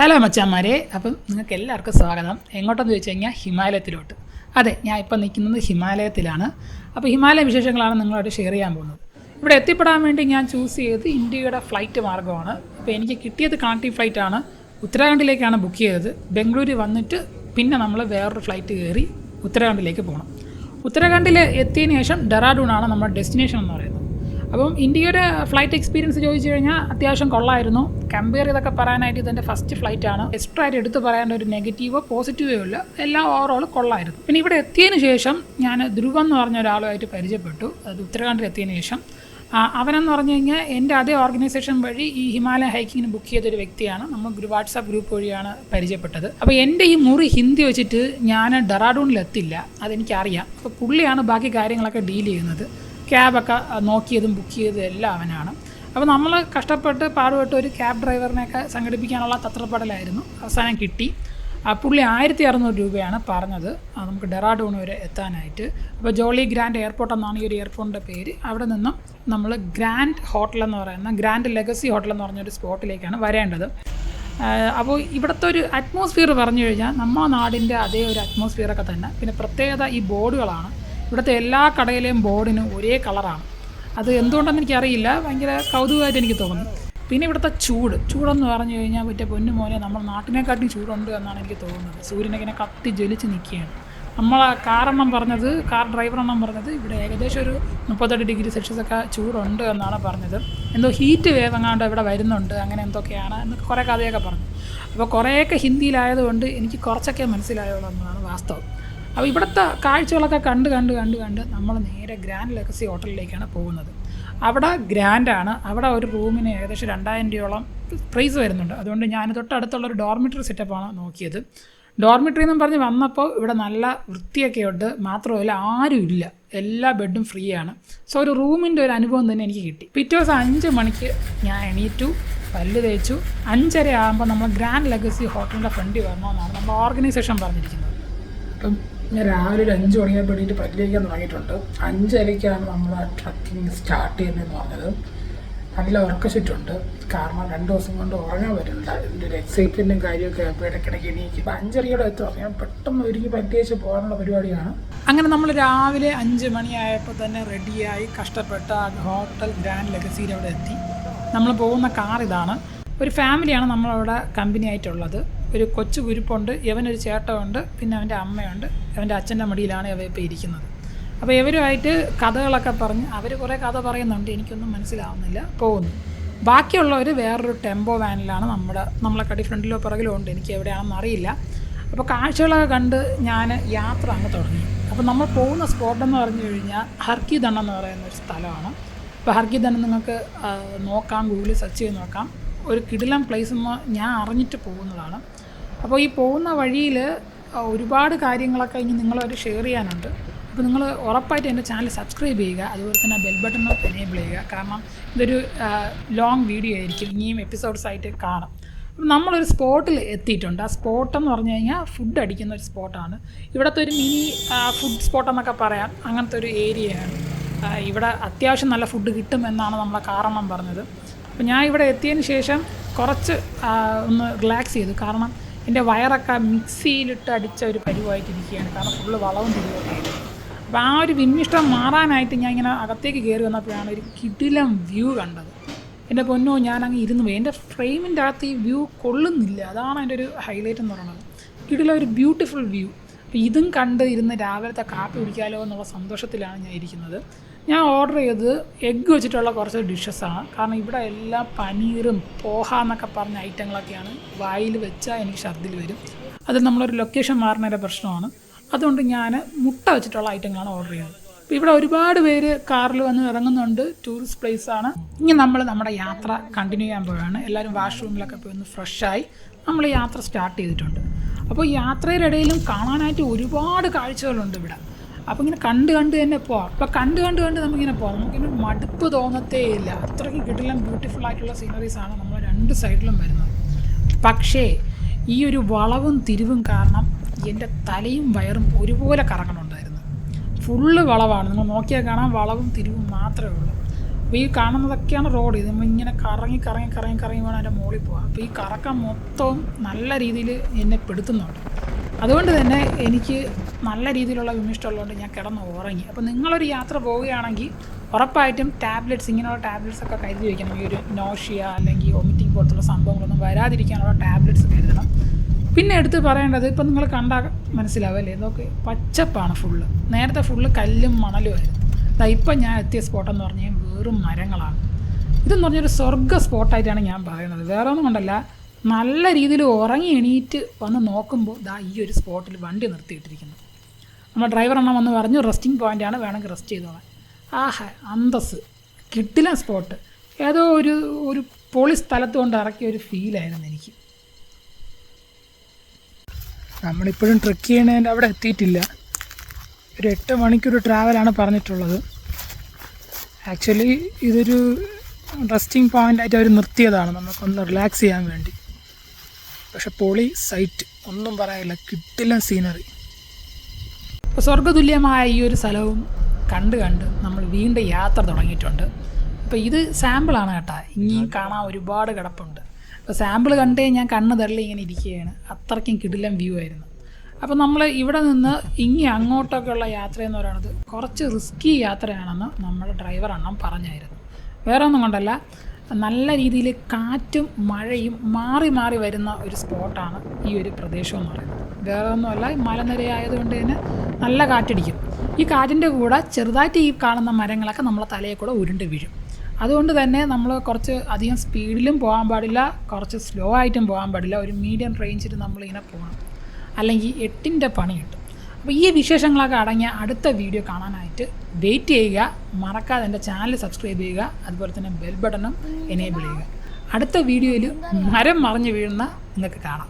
Hello മച്ചാന്മാരെ അപ്പം നിങ്ങൾക്ക് എല്ലാവർക്കും സ്വാഗതം. എങ്ങോട്ടെന്ന് ചോദിച്ചു കഴിഞ്ഞാൽ ഹിമാലയത്തിലോട്ട്. അതെ ഞാൻ ഇപ്പം നിൽക്കുന്നത് ഹിമാലയത്തിലാണ്. അപ്പോൾ ഹിമാലയ വിശേഷങ്ങളാണ് നിങ്ങളോട് ഷെയർ ചെയ്യാൻ പോകുന്നത്. ഇവിടെ എത്തിപ്പെടാൻ വേണ്ടി ഞാൻ ചൂസ് ചെയ്തത് ഇന്ത്യയുടെ ഫ്ലൈറ്റ് മാർഗമാണ്. അപ്പോൾ എനിക്ക് കിട്ടിയത് കണക്റ്റീവ് ആണ്. ഉത്തരാഖണ്ഡിലേക്കാണ് ബുക്ക് ചെയ്തത്. ബംഗളൂരു വന്നിട്ട് പിന്നെ നമ്മൾ വേറൊരു ഫ്ലൈറ്റ് കയറി ഉത്തരാഖണ്ഡിലേക്ക് പോകണം ഉത്തരാഖണ്ഡിൽ എത്തിയതിന് ശേഷം ഡെറാഡൂണാണ് നമ്മുടെ ഡെസ്റ്റിനേഷൻ എന്ന് പറയുന്നത്. അപ്പം ഇന്ത്യയുടെ ഫ്ലൈറ്റ് എക്സ്പീരിയൻസ് ചോദിച്ചു കഴിഞ്ഞാൽ അത്യാവശ്യം കൊള്ളായിരുന്നു. കമ്പയർ ചെയ്തൊക്കെ പറയാനായിട്ട് ഇതെന്റെ ഫസ്റ്റ് ഫ്ലൈറ്റ് ആണ്. എക്സ്ട്രാ ആയിട്ട് എടുത്ത് പറയാൻ ഒരു നെഗറ്റീവോ പോസിറ്റീവോ ഇല്ല. എല്ലാം ഓവറോൾ കൊള്ളായിരുന്നു. പിന്നെ ഇവിടെ എത്തിയതിന് ശേഷം ഞാൻ ധ്രുവം എന്ന് പറഞ്ഞ ഒരാളുമായിട്ട് പരിചയപ്പെട്ടു. അത് ഉത്തരാഖണ്ഡിൽ എത്തിയതിന് ശേഷം. അവനെന്ന് പറഞ്ഞു കഴിഞ്ഞാൽ എന്റെ അതേ ഓർഗനൈസേഷൻ വഴി ഈ ഹിമാലയ ഹൈക്കിങ്ങിന് ബുക്ക് ചെയ്തൊരു വ്യക്തിയാണ്. നമ്മൾ ഗ്രൂപ്പ് വാട്സാപ്പ് ഗ്രൂപ്പ് വഴിയാണ് പരിചയപ്പെട്ടത്. അപ്പോൾ എന്റെ ഈ മുറി ഹിന്ദി വെച്ചിട്ട് ഞാൻ ഡെറാഡൂണിലെത്തില്ല. അതെനിക്കറിയാം. അപ്പോൾ പുള്ളിയാണ് ബാക്കി കാര്യങ്ങളൊക്കെ ഡീൽ ചെയ്യുന്നത്. ക്യാബൊക്കെ നോക്കിയതും ബുക്ക് ചെയ്തതും എല്ലാം അവനാണ്. അപ്പോൾ നമ്മൾ കഷ്ടപ്പെട്ട് പാടുപെട്ട് ഒരു ക്യാബ് ഡ്രൈവറിനെയൊക്കെ സംഘടിപ്പിക്കാനുള്ള തത്രപ്പെടലായിരുന്നു. അവസാനം കിട്ടി. പുള്ളി ആയിരത്തി അറുന്നൂറ് രൂപയാണ് പറഞ്ഞത്. നമുക്ക് ഡെറാഡൂൺ വരെ എത്താനായിട്ട്. അപ്പോൾ ജോളി ഗ്രാൻഡ് എയർപോർട്ട് എന്നാണ് ഈ ഒരു എയർപോർട്ടിന്റെ പേര്. അവിടെ നിന്നും നമ്മൾ ഗ്രാൻഡ് ഹോട്ടൽ എന്ന് പറയുന്ന ഗ്രാൻഡ് ലെഗസി ഹോട്ടൽ എന്ന് പറഞ്ഞൊരു സ്പോട്ടിലേക്കാണ് വരേണ്ടത്. അപ്പോൾ ഇവിടുത്തെ ഒരു അറ്റ്മോസ്ഫിയർ പറഞ്ഞു കഴിഞ്ഞാൽ നമ്മുടെ നാടിന്റെ അതേ ഒരു അറ്റ്മോസ്ഫിയറൊക്കെ തന്നെ. പിന്നെ പ്രത്യേകത ഈ ബോർഡുകളാണ്. ഇവിടുത്തെ എല്ലാ കടയിലെയും ബോർഡിനും ഒരേ കളറാണ്. അത് എന്തുകൊണ്ടെന്ന് എനിക്കറിയില്ല. ഭയങ്കര കൗതുകമായിട്ട് എനിക്ക് തോന്നുന്നു. പിന്നെ ഇവിടുത്തെ ചൂട്. ചൂടെന്ന് പറഞ്ഞു കഴിഞ്ഞാൽ മറ്റേ പൊന്നു മോനെ നമ്മുടെ നാട്ടിനെക്കാട്ടി ചൂടുണ്ട് എന്നാണ് എനിക്ക് തോന്നുന്നത്. സൂര്യനെങ്ങനെ കത്തി ജ്വലിച്ച് നിൽക്കുകയാണ്. നമ്മൾ കാറെണ്ണം പറഞ്ഞത് കാർ ഡ്രൈവർ ഡ്രൈവറെണ്ണം പറഞ്ഞത് ഇവിടെ ഏകദേശം ഒരു മുപ്പത്തെട്ട് ഡിഗ്രി സെൽഷ്യസ് ഒക്കെ ചൂടുണ്ട് എന്നാണ് പറഞ്ഞത്. എന്തോ ഹീറ്റ് വേവ് എങ്ങാണ്ട് ഇവിടെ വരുന്നുണ്ട് അങ്ങനെ എന്തൊക്കെയാണ് എന്നൊക്കെ കുറേ കഥയൊക്കെ പറഞ്ഞു. അപ്പോൾ കുറേയൊക്കെ ഹിന്ദിയിലായതുകൊണ്ട് എനിക്ക് കുറച്ചൊക്കെ മനസ്സിലായുള്ളൂ എന്നതാണ് വാസ്തവം. അപ്പോൾ ഇവിടുത്തെ കാഴ്ചകളൊക്കെ കണ്ട് കണ്ട് കണ്ട് കണ്ട് നമ്മൾ നേരെ ഗ്രാൻഡ് ലെഗസി ഹോട്ടലിലേക്കാണ് പോകുന്നത്. അവിടെ ഗ്രാൻഡാണ് അവിടെ ഒരു റൂമിന് ഏകദേശം രണ്ടായിരം രൂപയോളം പ്രൈസ് വരുന്നുണ്ട്. അതുകൊണ്ട് ഞാൻ തൊട്ടടുത്തുള്ള ഒരു ഡോർമിറ്ററി സെറ്റപ്പാണ് നോക്കിയത്. ഡോർമിറ്ററി എന്നും പറഞ്ഞ് വന്നപ്പോൾ ഇവിടെ നല്ല വൃത്തിയൊക്കെ ഉണ്ട്. മാത്രമല്ല ആരും ഇല്ല. എല്ലാ ബെഡും ഫ്രീ ആണ്. സോ ഒരു റൂമിന്റെ ഒരു അനുഭവം തന്നെ എനിക്ക് കിട്ടി. പിറ്റേ ദിവസം അഞ്ച് മണിക്ക് ഞാൻ എണീറ്റു പല്ല് തേച്ചു. അഞ്ചര ആകുമ്പോൾ നമ്മൾ ഗ്രാൻഡ് ലെഗസി ഹോട്ടലിന്റെ ഫ്രണ്ടിൽ വരണമെന്നാണ് നമ്മൾ ഓർഗനൈസേഷൻ പറഞ്ഞിരിക്കുന്നത്. അപ്പം ഞാൻ രാവിലെ ഒരു അഞ്ച് മണിയാകുമ്പോൾ വേണ്ടിയിട്ട് പല്ലിക്കാൻ തുടങ്ങിയിട്ടുണ്ട്. അഞ്ചരയ്ക്കാണ് നമ്മൾ ട്രക്കിങ് സ്റ്റാർട്ട് ചെയ്യുന്നതെന്ന് പറഞ്ഞത്. നല്ല ഉറക്കശിറ്റുണ്ട് കാരണം രണ്ട് ദിവസം കൊണ്ട് ഉറങ്ങാൻ പറ്റില്ല. അതിന്റെ ഒരു എക്സൈറ്റ്മെന്റും കാര്യമൊക്കെ ആയപ്പോൾ ഇടയ്ക്കിടയ്ക്ക് എനിക്ക് അഞ്ചരയോടെ എത്തും. ഞാൻ പെട്ടെന്ന് ഒരുങ്ങി പറ്റിയേച്ച് പോകാനുള്ള പരിപാടിയാണ്. അങ്ങനെ നമ്മൾ രാവിലെ അഞ്ച് മണിയായപ്പോൾ തന്നെ റെഡിയായി കഷ്ടപ്പെട്ട ഹോട്ടൽ ഗ്രാൻഡ് ലെഗസിയിൽ അവിടെ എത്തി. നമ്മൾ പോകുന്ന കാർ ഇതാണ്. ഒരു ഫാമിലിയാണ് നമ്മളവിടെ കമ്പനി ആയിട്ടുള്ളത്. ഒരു കൊച്ചു കുരുപ്പുണ്ട് ഇവനൊരു ചേട്ടമുണ്ട് പിന്നെ അവന്റെ അമ്മയുണ്ട്. അവന്റെ അച്ഛന്റെ മടിയിലാണ് ഇവ ഇപ്പോൾ ഇരിക്കുന്നത്. അപ്പോൾ ഇവരുമായിട്ട് കഥകളൊക്കെ പറഞ്ഞ് അവർ കുറേ കഥ പറയുന്നുണ്ട് എനിക്കൊന്നും മനസ്സിലാവുന്നില്ല. പോകുന്നു. ബാക്കിയുള്ളവർ വേറൊരു ടെമ്പോ വാനിലാണ് നമ്മുടെ നമ്മളെ കടി ഫ്രണ്ടിലോ പുറകിലോ ഉണ്ട് എനിക്ക് എവിടെയാണെന്ന് അറിയില്ല. അപ്പോൾ കാഴ്ചകളൊക്കെ കണ്ട് ഞാൻ യാത്ര അങ്ങ് തുടങ്ങി. അപ്പോൾ നമ്മൾ പോകുന്ന സ്പോട്ട് എന്ന് പറഞ്ഞു കഴിഞ്ഞാൽ ഹർക്കിദൺ എന്ന് പറയുന്ന ഒരു സ്ഥലമാണ്. അപ്പോൾ ഹർക്കിദൺ നിങ്ങൾക്ക് നോക്കാം ഗൂഗിളിൽ സെർച്ച് ചെയ്ത് നോക്കാം. ഒരു കിടിലം പ്ലേസ് എന്ന് ഞാൻ അറിഞ്ഞിട്ട് പോകുന്നതാണ്. അപ്പോൾ ഈ പോകുന്ന വഴിയിൽ ഒരുപാട് കാര്യങ്ങളൊക്കെ ഇനി നിങ്ങളൊരു ഷെയർ ചെയ്യാനുണ്ട്. അപ്പോൾ നിങ്ങൾ ഉറപ്പായിട്ട് എന്റെ ചാനൽ സബ്സ്ക്രൈബ് ചെയ്യുക അതുപോലെ തന്നെ ബെൽ ബട്ടൺ എനേബിൾ ചെയ്യുക. കാരണം ഇതൊരു ലോങ് വീഡിയോ ആയിരിക്കും ഇനിയും എപ്പിസോഡ്സ് ആയിട്ട് കാണാം. അപ്പം നമ്മളൊരു സ്പോട്ടിൽ എത്തിയിട്ടുണ്ട്. ആ സ്പോട്ട് എന്ന് പറഞ്ഞു കഴിഞ്ഞാൽ ഫുഡ് അടിക്കുന്ന ഒരു സ്പോട്ടാണ് ഇവിടുത്തെ ഒരു മിനി ഫുഡ് സ്പോട്ട് എന്നൊക്കെ പറയാം. അങ്ങനത്തെ ഒരു ഏരിയയാണ് ഇവിടെ അത്യാവശ്യം നല്ല ഫുഡ് കിട്ടുമെന്നാണ് നമ്മളെ കാരണം പറഞ്ഞത്. അപ്പോൾ ഞാൻ ഇവിടെ എത്തിയതിന് ശേഷം കുറച്ച് ഒന്ന് റിലാക്സ് ചെയ്തു. കാരണം എന്റെ വയറൊക്കെ മിക്സിയിലിട്ട് അടിച്ച ഒരു പരിവായിട്ടിരിക്കുകയാണ്. കാരണം ഫുള്ള് വളവും തിരികെ അപ്പോൾ ആ ഒരു വിമ്മിഷ്ടം മാറാനായിട്ട് ഞാൻ ഇങ്ങനെ അകത്തേക്ക് കയറി വന്നപ്പോഴാണ് ഒരു കിടിലം വ്യൂ കണ്ടത്. എന്റെ പൊന്നോ ഞാൻ അങ്ങ് ഇരുന്ന് പോയി. എന്റെ ഫ്രെയിമിന്റെ അകത്ത് ഈ വ്യൂ കൊള്ളുന്നില്ല. അതാണ് എന്റെ ഒരു ഹൈലൈറ്റ് എന്ന് പറയുന്നത്. കിടിലം ഒരു ബ്യൂട്ടിഫുൾ വ്യൂ. അപ്പോൾ ഇതും കണ്ട് ഇരുന്ന് രാവിലത്തെ കാപ്പി കുടിക്കാലോ എന്നുള്ള സന്തോഷത്തിലാണ് ഞാൻ ഇരിക്കുന്നത്. ഞാൻ ഓർഡർ ചെയ്തത് എഗ്ഗ് വെച്ചിട്ടുള്ള കുറച്ച് ഡിഷസാണ് കാരണം ഇവിടെ എല്ലാം പനീറും പോഹ എന്നൊക്കെ പറഞ്ഞ ഐറ്റങ്ങളൊക്കെയാണ് വായിൽ വെച്ചാൽ എനിക്ക് ഛർദിൽ വരും. അത് നമ്മളൊരു ലൊക്കേഷൻ മാറുന്നതിന്റെ പ്രശ്നമാണ്. അതുകൊണ്ട് ഞാൻ മുട്ട വെച്ചിട്ടുള്ള ഐറ്റങ്ങളാണ് ഓർഡർ ചെയ്യുന്നത് അപ്പോൾ ഇവിടെ ഒരുപാട് പേര് കാറിൽ വന്ന് ഇറങ്ങുന്നുണ്ട്. ടൂറിസ്റ്റ് പ്ലേസ് ആണ്. ഇനി നമ്മൾ നമ്മുടെ യാത്ര കണ്ടിന്യൂ ചെയ്യാൻ പോവുകയാണ്. എല്ലാവരും വാഷ്റൂമിലൊക്കെ പോയി ഒന്ന് ഫ്രഷായി നമ്മൾ യാത്ര സ്റ്റാർട്ട് ചെയ്തിട്ടുണ്ട്. അപ്പോൾ യാത്രയുടെ ഇടയിലും കാണാനായിട്ട് ഒരുപാട് കാഴ്ചകളുണ്ട് ഇവിടെ. അപ്പോൾ ഇങ്ങനെ കണ്ട് കണ്ട് തന്നെ പോവാം. അപ്പോൾ കണ്ട് കണ്ട് കണ്ട് നമുക്കിങ്ങനെ പോവാം. നമുക്കിങ്ങനെ മടുപ്പ് തോന്നത്തേ ഇല്ല. അത്രയ്ക്ക് കിട്ടില്ല ബ്യൂട്ടിഫുൾ ആയിട്ടുള്ള സീനറീസാണ് നമ്മൾ രണ്ട് സൈഡിലും വരുന്നത്. പക്ഷേ ഈ ഒരു വളവും തിരിവും കാരണം എന്റെ തലയും വയറും ഒരുപോലെ കറങ്ങണമുണ്ടായിരുന്നു ഫുള്ള് വളവാണ്. നിങ്ങൾ നോക്കിയാൽ കാണാം വളവും തിരിവും മാത്രമേ ഉള്ളൂ. അപ്പോൾ ഈ കാണുന്നതൊക്കെയാണ് റോഡ് ഇത് നമ്മൾ ഇങ്ങനെ കറങ്ങി കറങ്ങി കറങ്ങി കറങ്ങി വേണം അതിന്റെ മുകളിൽ പോകാം അപ്പോൾ ഈ കറക്കം മൊത്തവും നല്ല രീതിയിൽ എന്നെ പെടുത്തുന്നുണ്ട്. അതുകൊണ്ട് തന്നെ എനിക്ക് നല്ല രീതിയിലുള്ള വിമിഷ്ടമുള്ളതുകൊണ്ട് ഞാൻ കിടന്ന് ഉറങ്ങി. അപ്പോൾ നിങ്ങളൊരു യാത്ര പോവുകയാണെങ്കിൽ ഉറപ്പായിട്ടും ടാബ്ലറ്റ്സ് ഇങ്ങനെയുള്ള ടാബ്ലറ്റ്സ് ഒക്കെ കരുതി വയ്ക്കണം ഈ ഒരു നോഷിയ അല്ലെങ്കിൽ വോമിറ്റിംഗ് പോലത്തുള്ള സംഭവങ്ങളൊന്നും വരാതിരിക്കാനുള്ള ടാബ്ലറ്റ്സ് കരുതണം. പിന്നെ എടുത്ത് പറയേണ്ടത് ഇപ്പം നിങ്ങൾ കണ്ടാൽ മനസ്സിലാവല്ലേ ഇതൊക്കെ പച്ചപ്പാണ് ഫുള്ള് നേരത്തെ ഫുള്ള് കല്ലും മണലുമായിരുന്നു ദാ ഇപ്പം ഞാൻ എത്തിയ സ്പോട്ടെന്ന് പറഞ്ഞാൽ വെറും മരങ്ങളാണ്. ഇതെന്ന് പറഞ്ഞൊരു സ്വർഗ സ്പോട്ടായിട്ടാണ് ഞാൻ പറയുന്നത്. വേറെ ഒന്നും കൊണ്ടല്ല. നല്ല രീതിയിൽ ഉറങ്ങി എണീറ്റ് വന്ന് നോക്കുമ്പോൾ ദാ ഈ ഒരു സ്പോട്ടിൽ വണ്ടി നിർത്തിയിട്ടിരിക്കുന്നു. നമ്മൾ ഡ്രൈവർ എണ്ണം വന്ന് പറഞ്ഞു റെസ്റ്റിംഗ് പോയിന്റാണ് വേണമെങ്കിൽ റെസ്റ്റ് ചെയ്തോളാം. ആഹ അന്തസ് കിട്ടില്ല സ്പോട്ട് ഏതോ ഒരു ഒരു പൊളി സ്ഥലത്ത് കൊണ്ട് ഇറക്കിയ ഒരു ഫീലായിരുന്നു എനിക്ക്. നമ്മളിപ്പോഴും ട്രക്ക് ചെയ്യണതിന്റെ അവിടെ എത്തിയിട്ടില്ല. ഒരു എട്ട് മണിക്കൂർ ട്രാവലാണ് പറഞ്ഞിട്ടുള്ളത്. ആക്ച്വലി ഇതൊരു റെസ്റ്റിംഗ് പോയിന്റായിട്ട് അവർ നിർത്തിയതാണ്. നമുക്കൊന്ന് റിലാക്സ് ചെയ്യാൻ വേണ്ടി. പക്ഷെ പൊളി സൈറ്റ് ഒന്നും പറയാനില്ല. കിട്ടില്ല സീനറി ഇപ്പോൾ സ്വർഗതുല്യമായ ഈ ഒരു സ്ഥലവും കണ്ട് കണ്ട് നമ്മൾ വീണ്ടും യാത്ര തുടങ്ങിയിട്ടുണ്ട്. അപ്പോൾ ഇത് സാമ്പിളാണ് കേട്ടോ. ഇനിയും കാണാൻ ഒരുപാട് കിടപ്പുണ്ട്. അപ്പോൾ സാമ്പിൾ കണ്ടേ ഞാൻ കണ്ണ് തള്ളി ഇങ്ങനെ ഇരിക്കുകയാണ്. അത്രയ്ക്കും കിടിലം വ്യൂ ആയിരുന്നു. അപ്പോൾ നമ്മൾ ഇവിടെ നിന്ന് ഇനി അങ്ങോട്ടൊക്കെയുള്ള യാത്ര എന്ന് പറയുന്നത് കുറച്ച് റിസ്കി യാത്രയാണെന്ന് നമ്മുടെ ഡ്രൈവർ അണ്ണം പറഞ്ഞായിരുന്നു. വേറെ ഒന്നും കൊണ്ടല്ല നല്ല രീതിയിൽ കാറ്റും മഴയും മാറി മാറി വരുന്ന ഒരു സ്പോട്ടാണ് ഈ ഒരു പ്രദേശം എന്ന് പറയുന്നത്. വേറെ ഒന്നുമല്ല മലനിരയായതുകൊണ്ട് തന്നെ നല്ല കാറ്റടിക്കും. ഈ കാറ്റിന്റെ കൂടെ ചെറുതായിട്ട് ഈ കാണുന്ന മരങ്ങളൊക്കെ നമ്മളെ തലയിൽ കൂടെ ഉരുണ്ട് വീഴും. അതുകൊണ്ട് തന്നെ നമ്മൾ കുറച്ച് അധികം സ്പീഡിലും പോകാൻ പാടില്ല. കുറച്ച് സ്ലോ ആയിട്ടും പോകാൻ പാടില്ല. ഒരു മീഡിയം റേഞ്ചിൽ നമ്മളിങ്ങനെ പോകണം. അല്ലെങ്കിൽ എട്ടിന്റെ പണി കിട്ടും. അപ്പോൾ ഈ വിശേഷങ്ങളൊക്കെ അടങ്ങിയ അടുത്ത വീഡിയോ കാണാനായിട്ട് വെയിറ്റ് ചെയ്യുക. മറക്കാതെ എന്റെ ചാനൽ സബ്സ്ക്രൈബ് ചെയ്യുക. അതുപോലെ തന്നെ ബെൽ ബട്ടണും എനേബിൾ ചെയ്യുക. അടുത്ത വീഡിയോയിൽ മരം മറിഞ്ഞ് വീഴുന്ന നിങ്ങൾക്ക് കാണാം.